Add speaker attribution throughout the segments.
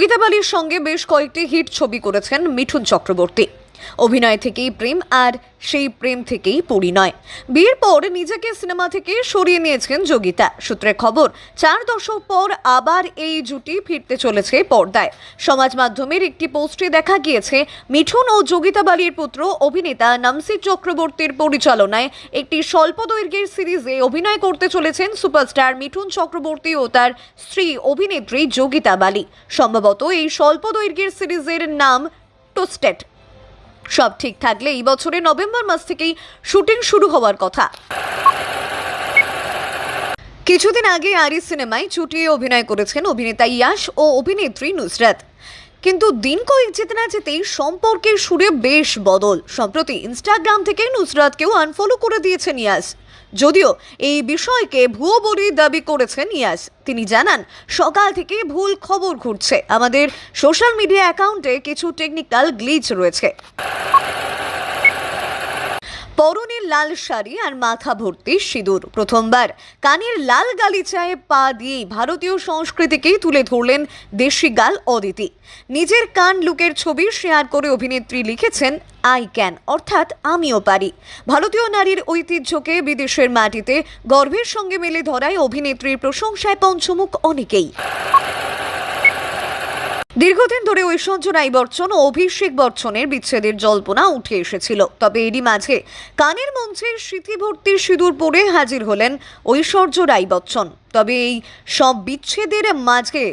Speaker 1: গীতাবালির সঙ্গে বেশ কয়েকটি হিট ছবি করেছেন মিঠুন চক্রবর্তী। অভিনয় থেকেই প্রেম আর সেই প্রেম থেকেই পরিণয়। বিয়ের পর নিজেকে সিনেমা থেকে সরিয়ে নিয়েছেন যোগিতা। সূত্রের খবর, চার দশক পর আবার এই জুটি ফিরতে চলেছে পর্দায়। সমাজ মাধ্যমের একটি পোস্টে দেখা গিয়েছে, মিঠুন ও যোগিতা বালির পুত্র অভিনেতা নামসির চক্রবর্তীর পরিচালনায় একটি স্বল্প দৈর্ঘ্যের সিরিজে অভিনয় করতে চলেছেন সুপারস্টার মিঠুন চক্রবর্তী ও তার স্ত্রী অভিনেত্রী যোগিতা বালি। সম্ভবত এই স্বল্প দৈর্ঘ্যের সিরিজের নাম টোস্টেড সব ঠিক থাকলে এই বছরের নভেম্বর মাস থেকেই শুটিং শুরু হওয়ার কথা। কিছুদিন আগে আরি সিনেমায় চুটিয়ে অভিনয় করেছেন অভিনেতা ইয়াশ ও অভিনেত্রী নুসরাত। কিন্তু দিন কয়েক যেতে না যেতেই সম্পর্কের সুরে বেশ বদল। সম্প্রতি ইনস্টাগ্রাম থেকে নুসরাতকেও আনফলো করে দিয়েছেন ইয়াস যদিও এই বিষয়কে ভুয়ো বলে দাবি করেছেন ইয়াস তিনি জানান, সকাল থেকে ভুল খবর ঘুরছে। আমাদের সোশ্যাল মিডিয়া অ্যাকাউন্টে কিছু টেকনিক্যাল গ্লিচ রয়েছে। পরনের লাল শাড়ি আর মাথা ভর্তি সিঁদুর। প্রথমবার কানের লাল গালিচায় পা দিয়েই ভারতীয় সংস্কৃতিকেই তুলে ধরলেন দেশি গাল অদিতি। নিজের কান লুকের ছবি শেয়ার করে অভিনেত্রী লিখেছেন, আই ক্যান অর্থাৎ আমিও পারি। ভারতীয় নারীর ঐতিহ্যকে বিদেশের মাটিতে গর্বের সঙ্গে মেলে ধরায় অভিনেত্রীর প্রশংসায় পঞ্চমুখ অনেকেই। দীর্ঘদিন ধরে ঐশ্বর্য রায় বচ্চন ও অভিষেক বচ্চনের বিচ্ছেদের জল্পনা উঠে এসেছিল। তবে এরই মাঝে কানের মঞ্চে স্মৃতিভর্তি সিঁদুর পরে হাজির হলেন ঐশ্বর্য রায় বচ্চন। তবে এই সব বিচ্ছেদের মাঝে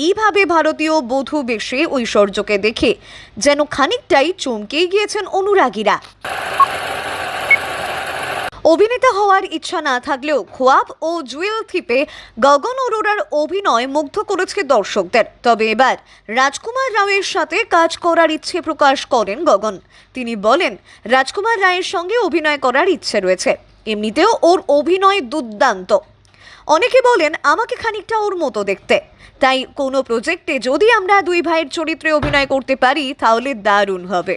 Speaker 1: এইভাবে ভারতীয় বধূ বেশে ঐশ্বর্যকে দেখে যেন খানিকটাই চমকেই গিয়েছেন অনুরাগীরা। অভিনেতা হওয়ার ইচ্ছা না থাকলেও খোয়াব ও জুয়েল থিপে গগন অরোরার অভিনয় মুগ্ধ করেছে দর্শকদের। তবে এবার রাজকুমার রাওয়ের সাথে কাজ করার ইচ্ছে প্রকাশ করেন গগন। তিনি বলেন, রাজকুমার রায়ের সঙ্গে অভিনয় করার ইচ্ছে রয়েছে। এমনিতেও ওর অভিনয় দুর্দান্ত। অনেকে বলেন, আমাকে খানিকটা ওর মতো দেখতে। তাই কোনো প্রজেক্টে যদি আমরা দুই ভাইয়ের চরিত্রে অভিনয় করতে পারি, তাহলে দারুণ হবে।